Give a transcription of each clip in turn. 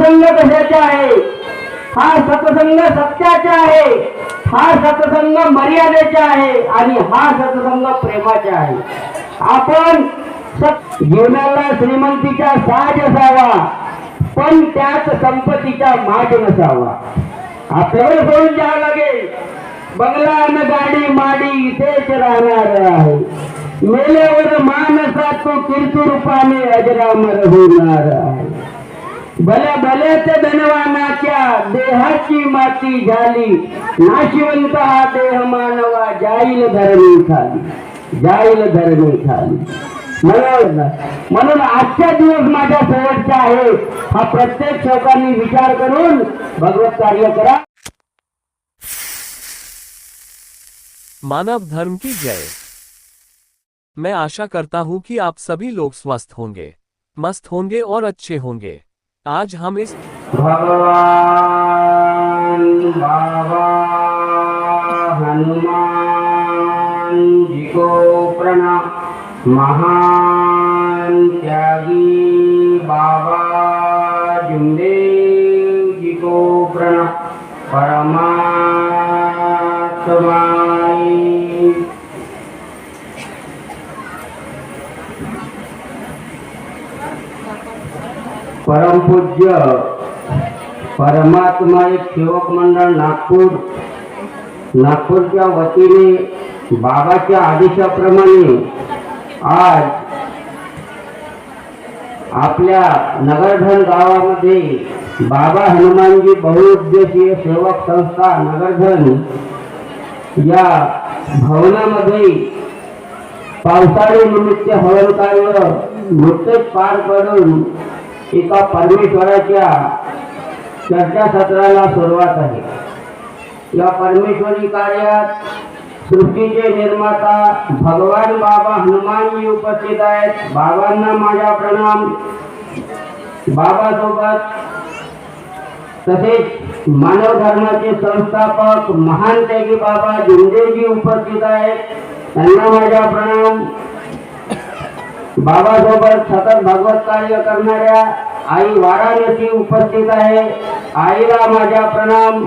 सत्संग कशाचा आहे. हा सत्संग सत्याचा आहे. हा सत्संग मर्यादेचा आहे आणि हा सत्संग प्रेमाचा आहे. आपण जीवनाला श्रीमंतीचा साज असावा पण त्याच संपत्तीचा माज नसावा. आपल्याला सोडून जावं लागेल. बंगला न गाडी माडी इथेच राहणार आहे. मेल्यावर मानसा तो कीर्ती अजरामर होणार आहे. भल्या भल्याच धनवानाच्या देहाची माती झाली. नाशिवंत हा देह मानवा, जाईल धरणी खाली. जाईल धरणी खाली. दिवस हा प्रत्येक विचार करून भगवत कार्य करा. मानव धर्म की जय। मैं आशा करता हूँ कि आप सभी लोग स्वस्थ होंगे। मस्त होंगे और अच्छे होंगे। आज हम इस भगवान बाबा हनुमान जी को प्रणाम। महान त्यागी बाबा जुमदेव जी को प्रणाम। परमा परमपूज्य परमात्मा एक सेवक मंडळ नागपूर. नागपूरच्या वतीने बाबाच्या आदेशाप्रमाणे आज आपल्या नगरधन गावामध्ये बाबा हनुमानजी बहुउद्देशीय सेवक संस्था नगरधन या भवनामध्ये पावसाळी निमित्त हवन कार्य नुकतेच पार पडून एका परमेश्वराच्या चर्चासत्राला सुरुवात आहे. या परमेश्वरी कार्यात सृष्टीचे निर्माता भगवान बाबा हनुमानजी उपस्थित आहेत. बाबांना माझा प्रणाम. बाबासोबत तसेच मानव धर्माचे संस्थापक महान त्यागी बाबा जिंदेजी उपस्थित आहेत. त्यांना माझा प्रणाम. बाबासोबत सतत भगवत कार्य करणाऱ्या आई वाराणसी उपस्थित आहे. आईला माझ्या प्रणाम.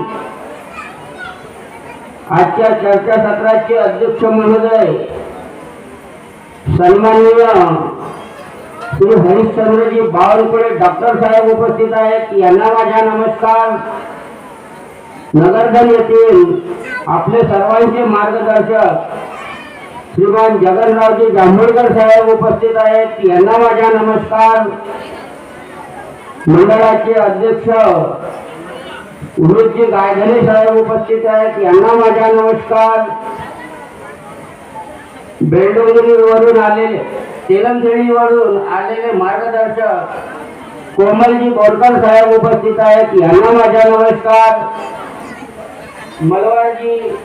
आजच्या चर्चा सत्राचे अध्यक्ष महोदय सन्माननीय श्री हरिश्चंद्रजी बावनकुळे डॉक्टर साहेब उपस्थित आहेत. यांना माझा नमस्कार. नगरधन येथील आपले सर्वांचे मार्गदर्शक श्रीमान जगनरावजी जांभूळकर साहेब उपस्थित आहेत. यांना माझा नमस्कार. मंडळाचे अध्यक्ष उमेशजी गायधने साहेब उपस्थित आहेत. यांना माझा नमस्कार. बेलडोंगरीवरून आलेले तेलंगणीवरून आलेले मार्गदर्शक कोमलजी बोरकर साहेब उपस्थित आहेत. यांना माझा नमस्कार. मलवारजी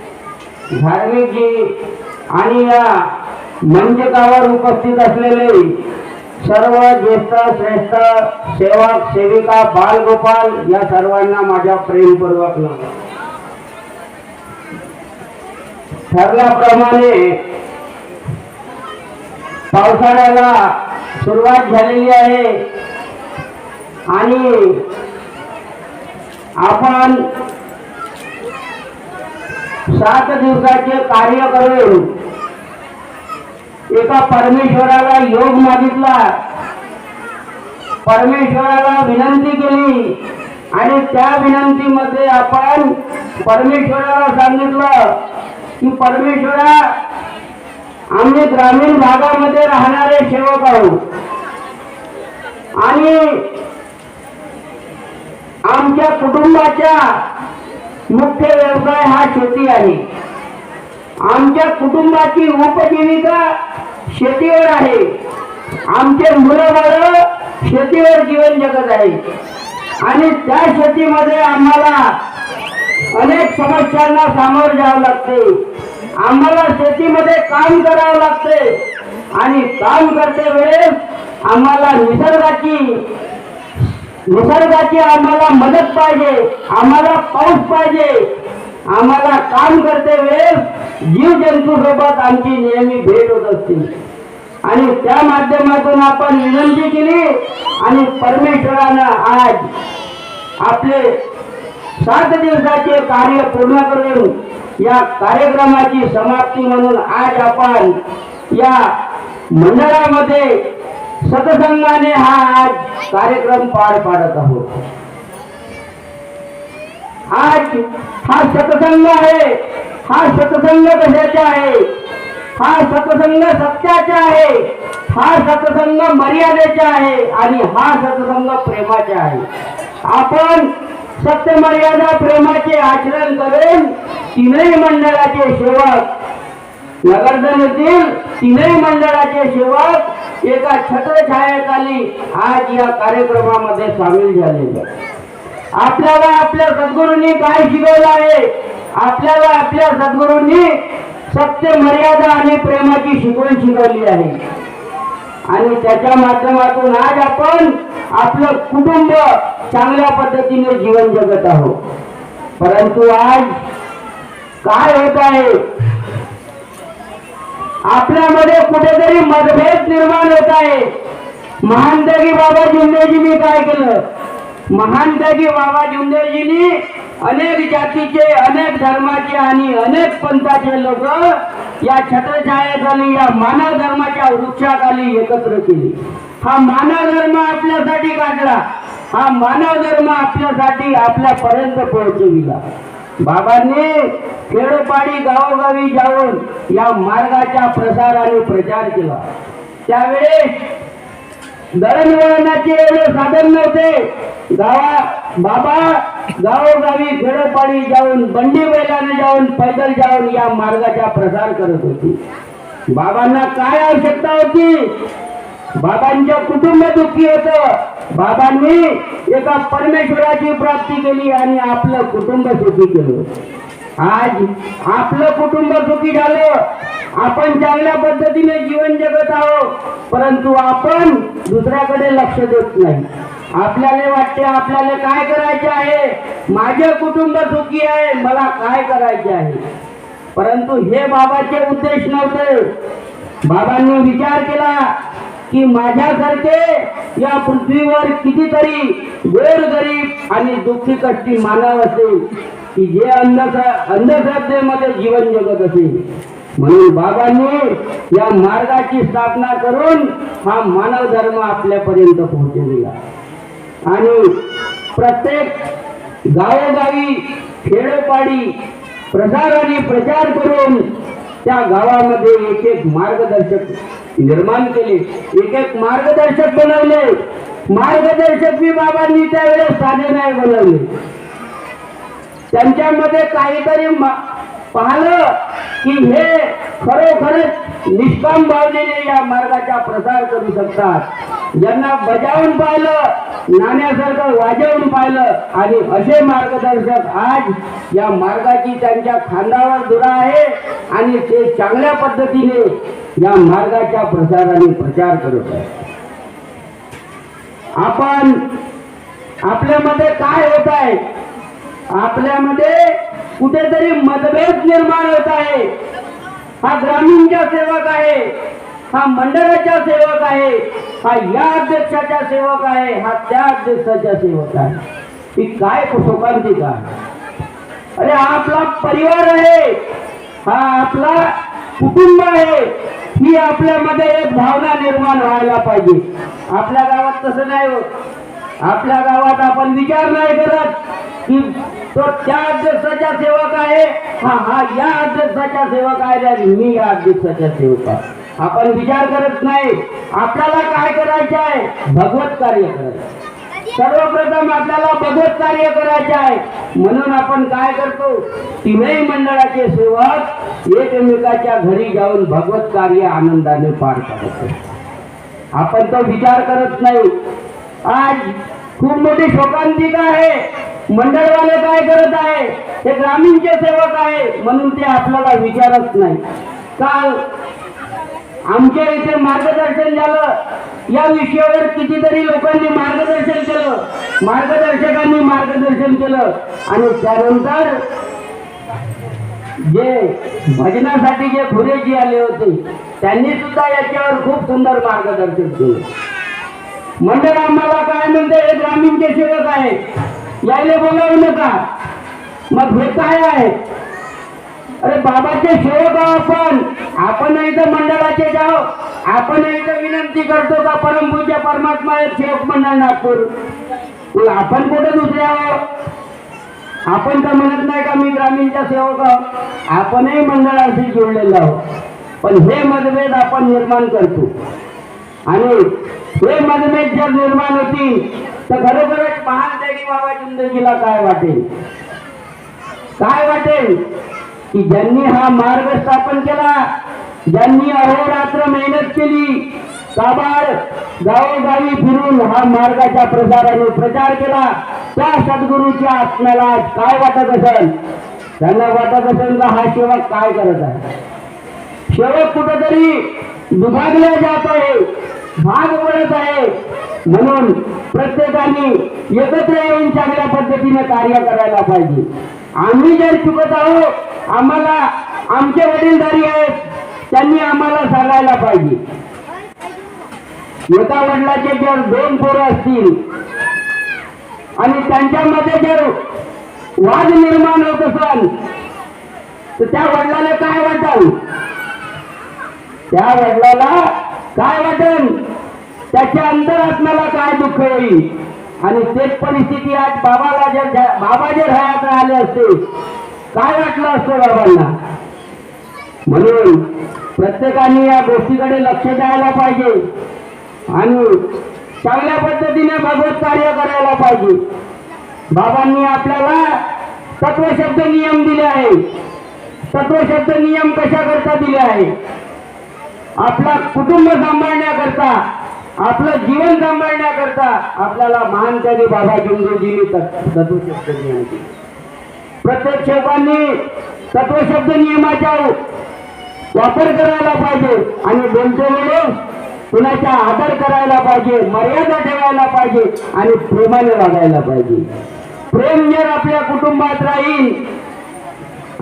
धार्मिकजी आणि या मंचकावर उपस्थित असलेले सर्व ज्येष्ठ श्रेष्ठ सेवक सेविका बालगोपाल या सर्वांना माझ्या प्रेमपूर्वक ठरल्याप्रमाणे पावसाळ्याला सुरुवात झालेली आहे आणि आपण सात दिवसाचे कार्य करून एका परमेश्वराला योग मागितला. परमेश्वराला विनंती केली. आणि त्या विनंतीमध्ये आपण परमेश्वराला सांगितलं की परमेश्वरा आम्ही ग्रामीण भागामध्ये राहणारे सेवक आहोत. आणि आमच्या कुटुंबाच्या मुख्य व्यवसाय हा शेती आहे. आमच्या कुटुंबाची उपजीविका शेतीवर आहे. आमचे मुलं बाळ शेतीवर जीवन जगत आहे. आणि त्या शेतीमध्ये आम्हाला अनेक समस्यांना सामोरं जावं लागते. आम्हाला शेतीमध्ये काम करावं लागते. आणि काम करते वेळेस आम्हाला निसर्गाची निसर्गाची आम्हाला मदत पाहिजे. आम्हाला पाऊस पाहिजे. आम्हाला काम करते वेळेस जीव जंतू सोबत आमची नेहमी भेट होत असते. आणि त्या माध्यमातून आपण विनंती केली आणि परमेश्वरानं आज आपले सात दिवसाचे कार्य पूर्ण करून या कार्यक्रमाची समाप्ती म्हणून आज आपण या मंडळामध्ये सतसंगाने हा आज कार्यक्रम पार पाडत आहोत. आज हा सतसंग आहे. हा सतसंग कशाचा आहे? हा सतसंग सत्याचा आहे. हा सतसंग मर्यादेचा आहे आणि हा सतसंग प्रेमाचा आहे. आपण सत्य मर्यादा प्रेमाचे आचरण करून तीनही मंडळाचे सेवक नगरधन येथील तीनही मंडळाचे सेवक एका छत्रछायाखाली आज या कार्यक्रमामध्ये सामील झालेले आपल्याला आपल्या सद्गुरूंनी काय शिकवलं आहे? आपल्याला आपल्या सद्गुरूंनी सत्य मर्यादा आणि प्रेमाची शिकवण शिकवली आहे. आणि त्याच्या माध्यमातून आज आपण आपलं कुटुंब चांगल्या पद्धतीने जीवन जगत आहोत. परंतु आज काय होत आहे? आपल्यामध्ये कुठेतरी मतभेद निर्माण होत आहे. महान बाबा बाबा मी काय केलं? महान त्यागी बाबा जुंदेजींनी अनेक जातीचे अनेक धर्माचे आणि अनेक पंथाचे लोक या छत्रछायाखाली या मानव धर्माच्या वृक्षाखाली एकत्र केले. हा मानव धर्म आपल्यासाठी काढला हा मानव धर्म आपल्यासाठी आपल्यापर्यंत पोहोचविला. बाबांनी खेडोपाडी गावोगावी जाऊन या मार्गाचा प्रसार आणि प्रचार केला. त्यावेळेस दळणवळणाचे एवढे साधन नव्हते. गावा बाबा गावोगावी खेडोपाडी जाऊन बंडी बैलाने जाऊन पैदल जाऊन या मार्गाचा प्रसार करत होती. बाबांना काय आवश्यकता होती? बाबांच्या कुटुंब दुःखी होत. बाबांनी एका परमेश्वराची प्राप्ती केली आणि आपलं कुटुंब सुखी केलं. आज आपलं कुटुंब सुखी झालं. आपण चांगल्या पद्धतीने जीवन जगत आहोत. परंतु आपण दुसऱ्याकडे लक्ष देत नाही. आपल्याला वाटते आपल्याला काय करायचे आहे? माझे कुटुंब सुखी आहे मला काय करायचे आहे? परंतु हे बाबाचे उद्देश नव्हते. बाबांनी विचार केला की माझ्यासारखे या पृथ्वीवर कितीतरी गोरगरीब आणि दुःखी कष्टी मानव असेल. की जे अंधश्र अंधश्रद्धेमध्ये जीवन जगत असेल म्हणून बाबांनी या मार्गाची स्थापना करून हा मानव धर्म आपल्यापर्यंत पोहोचविला आणि प्रत्येक गावोगावी खेडोपाडी प्रसार आणि प्रचार करून त्या गावामध्ये एक एक मार्गदर्शक निर्माण केले. एक एक मार्गदर्शक बनवले. मार्गदर्शक मी बाबांनी त्यावेळेस साधे नाही बनवले. त्यांच्यामध्ये काहीतरी मा- पाहिलं की हे खरोखरच निष्काम भावनेने या मार्गाचा प्रसार करू शकतात. ज्यांना बजावून पाहिलं नाण्यासारखं वाजवून पाहिलं आणि असे मार्गदर्शक आज या मार्गाची त्यांच्या खांदावर दुरा आहे आणि ते चांगल्या पद्धतीने या मार्गाच्या प्रसाराने प्रचार करत आहे आपण आपल्यामध्ये काय होत आहे? आपल्यामध्ये कुठेतरी मतभेद निर्माण होत आहे. हा ग्रामीणचा सेवक आहे हा मंडळाचा सेवक आहे हा या अध्यक्षाचा सेवक आहे हा त्या अध्यक्षाचा सेवक आहे. ही काय शोकांतिका का? अरे हा आपला परिवार आहे हा आपला कुटुंब आहे ही आपल्यामध्ये एक भावना निर्माण व्हायला पाहिजे. आपल्या गावात तसं नाही होत. आपल्या गावात आपण विचार नाही करत की तो त्या अध्यक्षाचा सेवक आहे. हा हा या अध्यक्षाचा सेवक आहे मी या अध्यक्षाचा सेवक आहे. आपण विचार करत नाही. आपल्याला काय करायचं आहे? भगवत कार्य करायचं सर्वप्रथम आपल्याला भगवत कार्य करायचे आहे. म्हणून आपण काय करतो? तीनही मंडळाचे सेवक एकमेकाच्या घरी जाऊन भगवत कार्य आनंदाने पार पाडतो. आपण तो विचार करत नाही. आज खूप मोठी शोकांतिका आहे. मंडळवाले काय करत आहे? हे ग्रामीणचे सेवक आहे म्हणून ते आपल्याला विचारत नाही. काल आमच्या इथे मार्गदर्शन झालं. या विषयावर कितीतरी लोकांनी मार्गदर्शन केलं. मार्गदर्शकांनी मार्गदर्शन केलं. आणि त्यानंतर जे भजनासाठी जे खुरेजी आले होते त्यांनी सुद्धा याच्यावर खूप सुंदर मार्गदर्शन केलं. मंडळ आम्हाला काय म्हणते? हे ग्रामीणचे सेवक आहे यायला बोलावू नका. मग हे काय आहे? अरे बाबाचे सेवक आहो आपण. आपण इथं मंडळाचे जाओ आपण इथं विनंती करतो का परमपूज्य परमात्मा एक सेवक मंडळ नागपूर? आपण कुठे दुसरे आहोत आपण तर म्हणत नाही का मी ग्रामीणच्या सेवक आहो. आपणही मंडळाशी जोडलेलो आहोत. पण हे मतभेद आपण निर्माण करतो. आणि हे मतभेद जर निर्माण होतील तर खरोखरच महान त्यागी बाबा जिंदगीला काय वाटेल? काय वाटेल? की ज्यांनी हा मार्ग स्थापन केला ज्यांनी अहोरात्र मेहनत केली काबाड गावोगावी फिरून हा मार्गाच्या प्रसाराने प्रचार केला त्या सद्गुरूच्या आत्म्याला काय वाटत असेल? त्यांना वाटत असेल का हा सेवक काय करत आहे? सेवक कुठेतरी दुभागला जात आहे भाग पडत आहे. म्हणून प्रत्येकाने एकत्र येऊन चांगल्या पद्धतीने कार्य करायला पाहिजे. आम्ही जर चुकत आहोत आम्हाला आमचे वडीलधारी आहेत त्यांनी आम्हाला सांगायला पाहिजे. एका वडिलाचे जर दोन पोरं असतील आणि त्यांच्यामध्ये जर वाद निर्माण होत असेल तर त्या वडिलाला काय वाटल? त्या वडिलाला काय वाटेल? त्याच्या अंतरात्म्याला काय दुःख होईल? आणि तेच परिस्थिती आज बाबाला जर बाबा जर हयात आले असते. काय वाटलं असतं बाबांना? म्हणून प्रत्येकाने या गोष्टीकडे लक्ष द्यायला पाहिजे. आणि चांगल्या पद्धतीने भगवत कार्य करायला पाहिजे. बाबांनी आपल्याला तत्वशब्द नियम दिले आहे तत्वशब्द नियम कशा करता दिले आहे आपला कुटुंब सांभाळण्याकरता आपलं जीवन सांभाळण्याकरता आपल्याला महान त्यागी बाबा जिंदूजींनी तत्वशब्द नियम दिले. प्रत्येक सेवकांनी तत्वशब्द नियमाचा वापर करायला पाहिजे आणि बोलते वेळेस कुणाचा आदर करायला पाहिजे मर्यादा ठेवायला पाहिजे आणि प्रेमाने वागायला पाहिजे. प्रेम जर आपल्या कुटुंबात राहील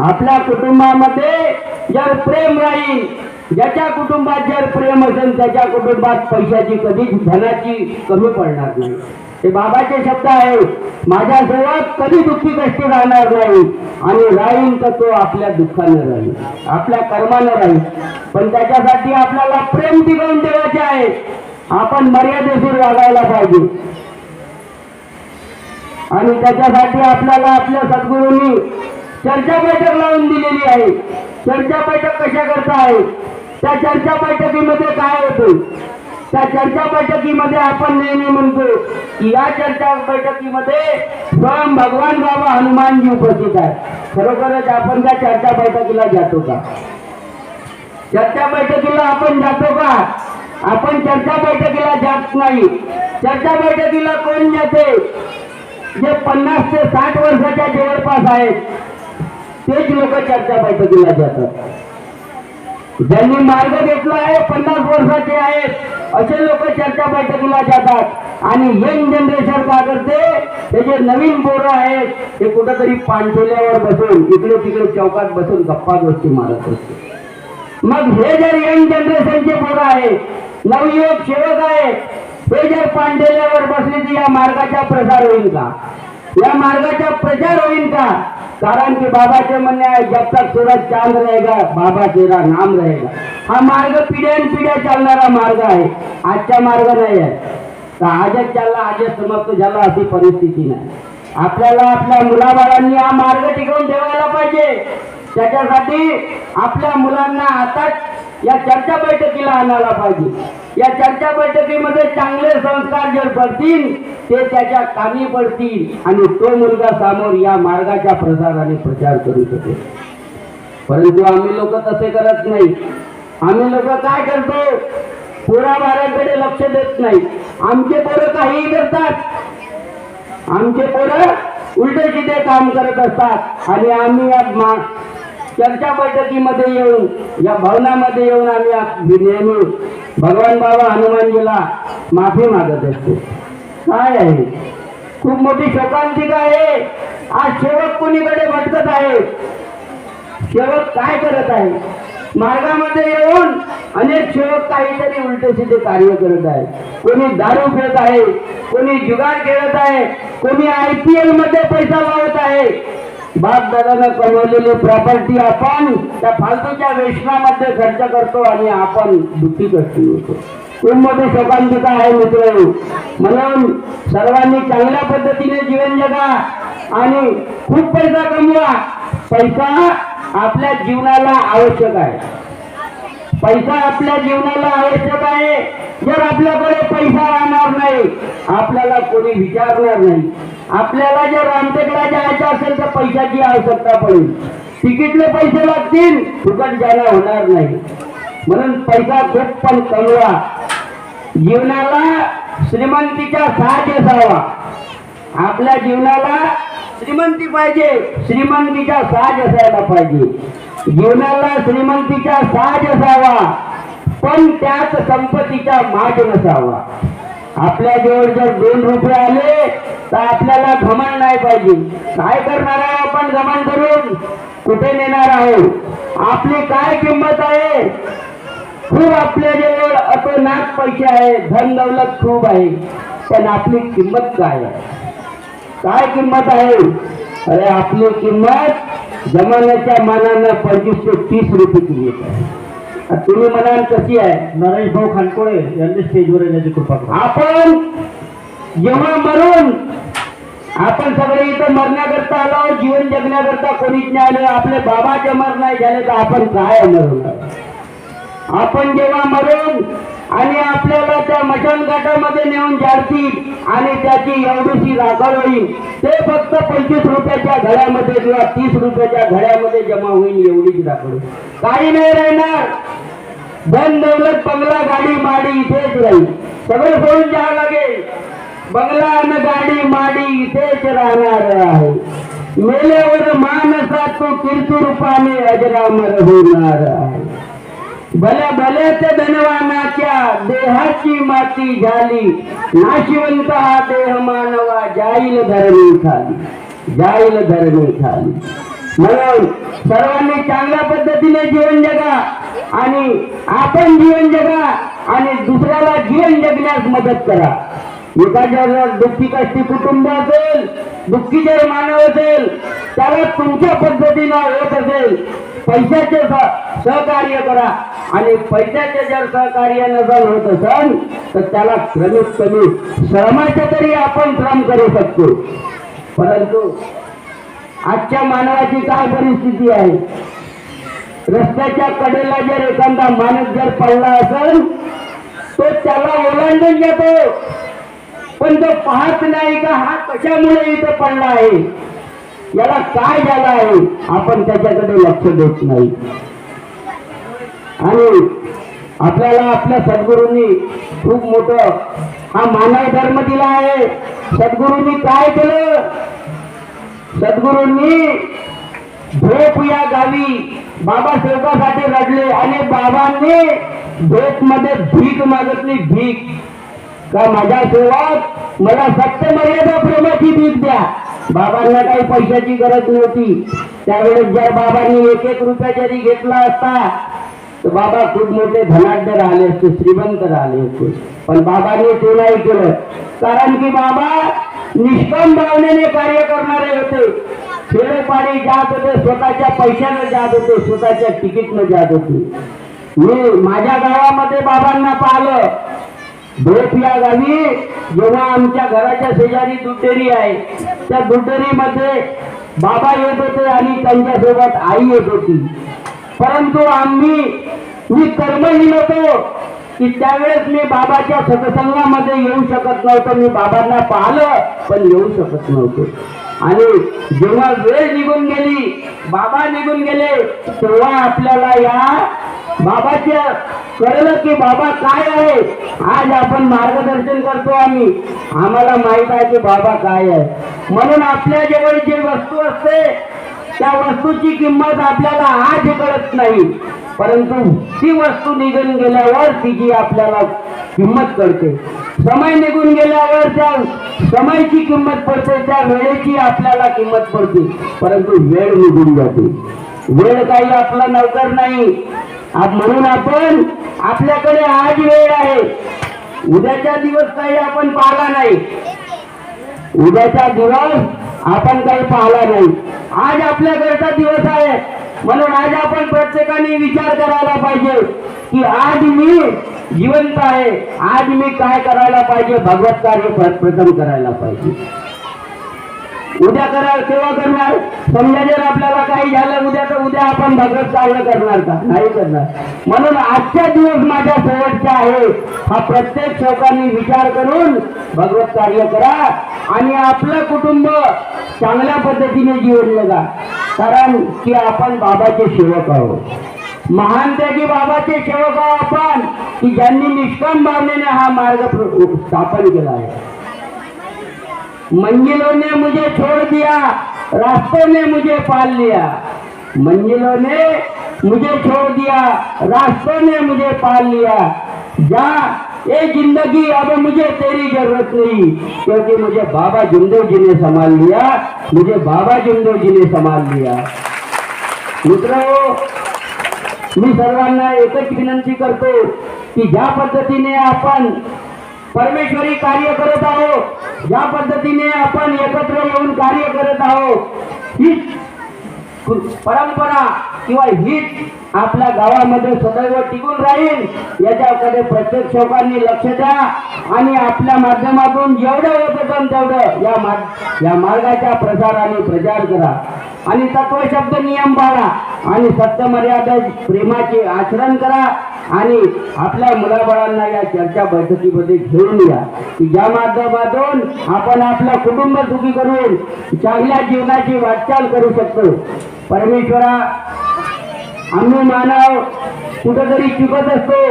आपल्या कुटुंबामध्ये जर प्रेम राहील ज्याच्या कुटुंबात जर प्रेम असेल त्याच्या कुटुंबात पैशाची कधीच धनाची कमी पडणार नाही. हे बाबाचे शब्द आहे माझ्या माझ्यासोबत कधी दुःखी कष्ट राहणार नाही. आणि राहील तर तो आपल्या दुःखानं राहील आपल्या कर्मानं राहील. पण त्याच्यासाठी आपल्याला प्रेम टिकवून देवायचे आहे. आपण मर्यादेशीर वागायला पाहिजे. आणि त्याच्यासाठी आपल्याला आपल्या सद्गुरूंनी चर्चा बैठक लावून दिलेली आहे. चर्चा बैठक कशा करता आहे त्या चर्चा बैठकीमध्ये काय होतं? त्या चर्चा बैठकीमध्ये आपण नेहमी म्हणतो की या चर्चा बैठकीमध्ये स्वयं भगवान बाबा हनुमानजी उपस्थित आहे खरोखरच आपण त्या चर्चा बैठकीला जातो का? चर्चा बैठकीला आपण जातो का? आपण चर्चा बैठकीला जात नाही. चर्चा बैठकीला कोण जाते? जे पन्नास ते साठ वर्षाच्या जवळपास आहेत तेच लोक चर्चा बैठकीला जातात. ज्यांनी मार्ग घेतला आहे पन्नास वर्षाचे आहेत असे लोक चर्चा बैठकीला जातात. आणि यंग जनरेशन का करते ते जे नवीन पोरं आहेत ते कुठंतरी पाणथोल्यावर बसून इकडे तिकडे चौकात बसून गप्पा गोष्टी मारत असते. मग हे जर यंग जनरेशनचे पोरं आहेत नवयुवक सेवक आहेत हे जर पांढेल्यावर बसले तर या मार्गाचा प्रसार होईल का? या मार्गाचा प्रचार होईल का? कारण की बाबाचे म्हणणे आहे जब तक सूरज चांद रहेगा बाबा तेरा नाम रहेगा. हा मार्ग पिढ्यान पिढ्या चालणारा मार्ग आहे. आजचा मार्ग नाही आहे. तर आजच चालला आजच समाप्त झाला अशी परिस्थिती नाही. आपल्याला आपल्या मुलाबाळांनी हा मार्ग टिकवून ठेवायला पाहिजे. त्याच्यासाठी आपल्या मुलांना आताच या चर्चा बैठकीला आणायला पाहिजे. या चर्चा बैठकीमध्ये चांगले संस्कार जर पडतील ते त्याच्या कामी पडतील आणि तो मुलगा समोर या मार्गाच्या प्रसाराने प्रचार करू शकेल. परंतु आम्ही लोक तसे करत नाही. आम्ही लोक काय करतो? पोराबारांकडे लक्ष देत नाही. आमचे पोरं काहीही करतात. आमचे पोरं उलटे सिधे काम करत असतात. आणि आम्ही या चर्चा बैठकीमध्ये येऊन या भवनामध्ये येऊन आम्ही नेहमी भगवान बाबा हनुमानजीला माफी मागत असतो. काय आहे? खूप मोठी शोकांतिका आहे. आज सेवक कुणीकडे भटकत आहे? सेवक काय करत आहे? मार्गामध्ये येऊन अनेक सेवक काहीतरी उलटे सिद्धे कार्य करत आहे. कोणी दारू पित आहे कोणी जुगार खेळत आहे कोणी आय पी एलमध्ये पैसा लावत आहे. बाप दादानं कमवलेली प्रॉपर्टी आपण त्या फालतूच्या वेशनामध्ये खर्च करतो आणि आपण दुःखी कष्टी होतो. खूप मोठी शोकांतिका आहे मित्र म्हणून सर्वांनी चांगल्या पद्धतीने जीवन जगा आणि खूप पैसा कमवा. पैसा आपल्या जीवनाला आवश्यक आहे. पैसा आपल्या जीवनाला आवश्यक आहे. जर आपल्याकडे पैसा राहणार नाही आपल्याला कोणी विचारणार नाही. आपल्याला जर रामटेकडा जायचं असेल तर पैशाची आवश्यकता पडेल. तिकीटले पैसे लागतील फुकट जाणं होणार नाही. म्हणून पैसा खूप पण कमवा. जीवनाला श्रीमंतीचा साज असावा. आपल्या जीवनाला श्रीमंती पाहिजे श्रीमंतीचा साज असायला पाहिजे. जीवनाला श्रीमंतीचा साज असावा पण त्याच संपत्तीचा माज नसावा. आपल्या जवळ जर दोन रुपये आले तर आपल्याला घमंड नाही पाहिजे. काय करणार आहे आपण घमंड करून? कुठे नेणार आहोत? आपली काय किंमत आहे? खूप आपल्या जवळ अतोनात पैसे आहे धन दौलत खूप आहे पण आपली किंमत काय आहे? काय किंमत आहे? अरे आपली किंमत जमान्याच्या मानानं पंचवीस ते तीस रुपये आता तुम्ही म्हणाल कशी आहे? नरेश भाऊ खानकोळे यांनी स्टेजवर येण्याची कृपा आपण जेव्हा मरून आपण सगळे इथं मरण्याकरता आलो जीवन जगण्याकरता कोणीच नाही आलं आपले बाबाचे मर नाही झाले तर आपण काय मरून आपण जेव्हा मरून आणि आपल्याला त्या मशान मशानघाटामध्ये नेऊन जाडतील आणि त्याची एवढीशी राखण होईल. ते फक्त पंचवीस रुपयाच्या घड्यामध्ये किंवा तीस रुपयाच्या घड्यामध्ये जमा होईल एवढीच राखण होईल. काही नाही राहणार. धन दौलत बंगला गाडी माडी इथेच राहील. सगळं सोडून जावं लागेल. बंगला आणि गाडी माडी इथेच राहणार आहे. मेल्यावर मानसा तो कीर्तरूपाने अजरामर होणार आहे. भल्या भल्याच धनवानाच्या देहाची माती झाली. नाशिवंत हा देह मानवा जाईल धरणी खाली. जाईल धरणी खाली. म्हणून सर्वांनी चांगल्या पद्धतीने जीवन जगा आणि आपण जीवन जगा आणि दुसऱ्याला जीवन जगण्यास मदत करा. एखाद्या दुःखी कष्टी कुटुंब असेल दुःखी जर मानव असेल त्याला तुमच्या पद्धतीनं होत असेल पैशाचे सहकार्य करा. आणि पैशाचे जर सहकार्य नजर होत असेल तर त्याला कमीत कमी श्रमाचे तरी आपण श्रम करू शकतो. परंतु आजच्या मानवाची काय परिस्थिती आहे? रस्त्याच्या कडेला जर एखादा माणूस जर पडला असेल तो त्याला ओलांडून जातो पण तो पाहत नाही का हा कशामुळे इथं पडला आहे? याला काय झालं आहे? आपण त्याच्याकडे लक्ष देत नाही. आणि आपल्याला आपल्या सद्गुरूंनी खूप मोठ हा मानव धर्म दिला आहे. सद्गुरूंनी काय केलं? सद्गुरूंनी झोप या गावी बाबा सेवकासाठी रडले आणि बाबांनी झोपमध्ये भीक मागितली. भीक का माझ्या सेवात मला सत्य मर्यादा प्रेमाची भीक द्या. बाबांना काही पैशाची गरज नव्हती. त्यावेळेस जर बाबांनी एक एक रुपया जरी घेतला असता तर बाबा खूप मोठे धनाढ्य राहिले असते श्रीमंत राहिले असते पण बाबांनी ते नाही केलं. कारण की बाबा निष्काम भावनेने कार्य करणारे होते. खेडेपाडी जात होते स्वतःच्या पैशानं जात होते स्वतःच्या तिकीटनं जात होते. मी माझ्या गावामध्ये बाबांना पाहिलं. भेट या गावी जेव्हा आमच्या घराच्या शेजारी दुटेरी आहे. त्या दुटेरीमध्ये बाबा येत होते आणि त्यांच्यासोबत आई येत होती. परंतु आम्ही मी कर्महीन होतो की त्यावेळेस मी बाबाच्या सत्संगामध्ये येऊ शकत नव्हतो. मी बाबांना पाहिलं पण येऊ शकत नव्हतो. आणि जेव्हा वेळ निघून गेली बाबा निघून गेले तेव्हा आपल्याला या बाबाच्या कळलं की बाबा काय आहे? आज आपण मार्गदर्शन करतो आम्ही. आम्हाला माहीत आहे की बाबा काय आहे. म्हणून आपल्या जवळ जे वस्तू असते त्या वस्तूची किंमत आपल्याला आज कळत नाही. परंतु ती वस्तू निघून गेल्यावर तिची आपल्याला किंमत कळते. समय निघून गेल्यावर त्या समयची किंमत पडते त्या वेळेची आपल्याला किंमत पडते. परंतु वेळ निघून जाते. वेळ काही आपला नौकर नाही. म्हणून आपण आपल्याकडे आज वेळ आहे. उद्याचा दिवस काही आपण पाहला नाही. उद्याचा दिवस आपण काही पाहिला नाही. आज आपल्याकडचा दिवस आहे. म्हणून आज आपण प्रत्येकाने विचार करायला पाहिजे की आज मी जिवंत आहे. आज मी काय करायला पाहिजे? भगवत कार्य प्रथम करायला पाहिजे. उद्या करा सेवा करणार. समजा जर आपल्याला काही झालं उद्या तर उद्या आपण भगत कार्य करणार का? नाही करणार. म्हणून आजचा दिवस माझ्या शेवटचा आहे. हा प्रत्येक शोकांनी विचार करून भगवत कार्य करा आणि आपलं कुटुंब चांगल्या पद्धतीने जीवन जगा कारण की आपण बाबाचे सेवक आहोत. महान त्यागी बाबाचे सेवक आहोत आपण की ज्यांनी निष्काम भावनेने हा मार्ग स्थापन केला आहे. मंजिलों ने मुझे छोड़ दिया, रास्तों ने मुझे पाल लिया। मंजिलों ने मुझे छोड़ दिया, रास्तों ने मुझे पाल लिया। जा ये ज़िंदगी, अब मुझे तेरी ज़रूरत नहीं, क्योंकि मुझे बाबा जुमदेव जी ने संभाल लिया, मुझे बाबा जुमदेव जी ने संभाल लिया। मित्रों, मी सर्वांना एकच विनंती करतो, की ज्या पद्धतीने आपण परमेश्वरी कार्य करत आहोत. या पद्धतीने आपण एकत्र येऊन कार्य करत आहोत. ही परंपरा किंवा हीच आपल्या गावामध्ये सदैव टिकून राहील. याच्याकडे प्रत्येक शोकांनी लक्ष द्या आणि आपल्या माध्यमातून जेवढं होत होतं तेवढं या या मार्गाच्या प्रसाराने प्रचार करा. आणि तत्वशब्द नियम पाळा. आणि सत्य मर्यादा प्रेमाचे आचरण करा. आणि आपल्या मुलाबाळांना या चर्चा बैठकीमध्ये घेऊन या. की ज्या माध्यमातून आपण आपलं कुटुंब सुखी करून चांगल्या जीवनाची वाटचाल करू शकतो. परमेश्वरा आम्ही मानव कुठंतरी चुकत असतो.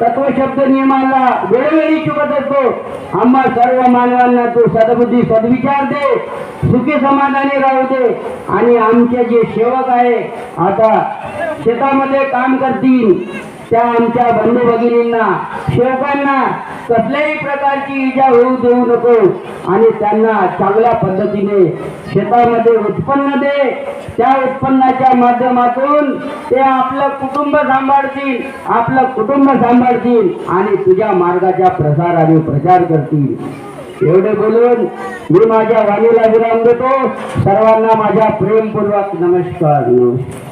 तत्वशब्द नियमाला वेळोवेळी चुकत असतो. आम्हा सर्व मानवांना तो सदबुद्धी सद्विचार दे सुखी समाधानी राहू दे. आणि आमचे जे सेवक आहे आता शेतामध्ये काम करतील त्या आमच्या बंधू भगिनींना सेवकांना कसल्याही प्रकारची इजा होऊ देऊ नको. आणि त्यांना चांगल्या पद्धतीने शेतामध्ये उत्पन्न दे. त्या उत्पन्नाच्या माध्यमातून ते आपलं कुटुंब सांभाळतील आपलं कुटुंब सांभाळतील आणि तुझ्या मार्गाचा प्रसार आणि प्रचार करतील. एवढे बोलून मी माझ्या वाणीला विराम देतो. सर्वांना माझ्या प्रेमपूर्वक नमस्कार नमस्कार.